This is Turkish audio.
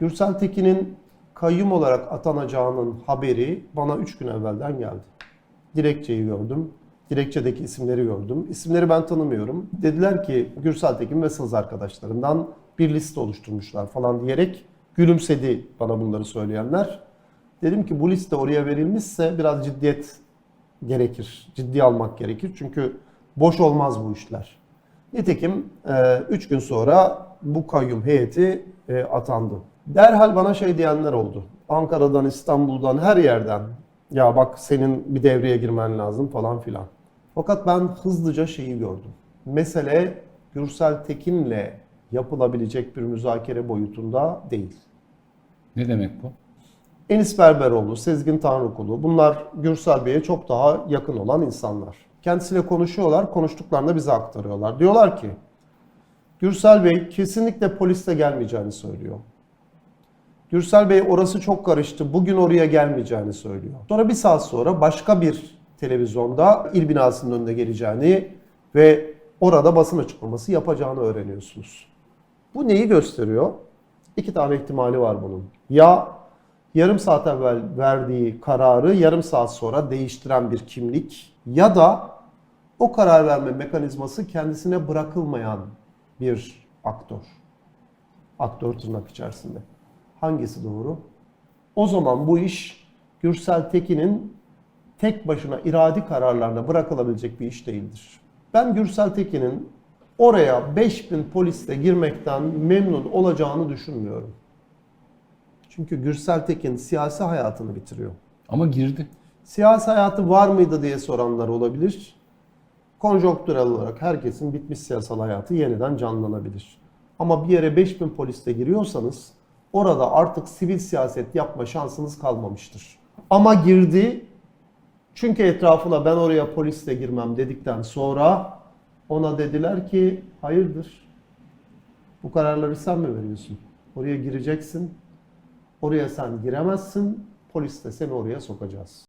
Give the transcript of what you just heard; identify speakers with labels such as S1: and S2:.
S1: Gürsel Tekin'in kayyum olarak atanacağının haberi bana 3 gün evvelden geldi. Dilekçeyi gördüm. Dilekçedeki isimleri gördüm. İsimleri ben tanımıyorum. Dediler ki Gürsel Tekin ve sız arkadaşlarından bir liste oluşturmuşlar falan diyerek gülümsedi bana bunları söyleyenler. Dedim ki bu liste oraya verilmişse biraz ciddiyet gerekir. Ciddi almak gerekir. Çünkü boş olmaz bu işler. Nitekim 3 gün sonra bu kayyum heyeti e, atandı. Derhal bana şey diyenler oldu. Ankara'dan, İstanbul'dan, her yerden. Ya bak senin bir devreye girmen lazım falan filan. Fakat ben hızlıca şeyi gördüm. Mesele Gürsel Tekin'le yapılabilecek bir müzakere boyutunda değil.
S2: Ne demek bu?
S1: Enis Berberoğlu, Sezgin Tanrıkulu bunlar Gürsel Bey'e çok daha yakın olan insanlar. Kendisiyle konuşuyorlar, konuştuklarını bize aktarıyorlar. Diyorlar ki Gürsel Bey kesinlikle polisle gelmeyeceğini söylüyor. Gürsel Bey orası çok karıştı, bugün oraya gelmeyeceğini söylüyor. Sonra bir saat sonra başka bir televizyonda il binasının önünde geleceğini ve orada basın açıklaması yapacağını öğreniyorsunuz. Bu neyi gösteriyor? İki tane ihtimali var bunun. Ya yarım saat evvel verdiği kararı yarım saat sonra değiştiren bir kimlik ya da o karar verme mekanizması kendisine bırakılmayan bir aktör. Aktör tırnak içerisinde. Hangisi doğru? O zaman bu iş Gürsel Tekin'in tek başına iradi kararlarına bırakılabilecek bir iş değildir. Ben Gürsel Tekin'in oraya 5000 polisle girmekten memnun olacağını düşünmüyorum. Çünkü Gürsel Tekin siyasi hayatını bitiriyor.
S2: Ama girdi.
S1: Siyasi hayatı var mıydı diye soranlar olabilir. Konjonktürel olarak herkesin bitmiş siyasal hayatı yeniden canlanabilir. Ama bir yere 5000 polisle giriyorsanız orada artık sivil siyaset yapma şansınız kalmamıştır. Ama girdi çünkü etrafına ben oraya polisle girmem dedikten sonra ona dediler ki hayırdır bu kararları sen mi veriyorsun? Oraya gireceksin. Oraya sen giremezsin. Polis de seni oraya sokacağız.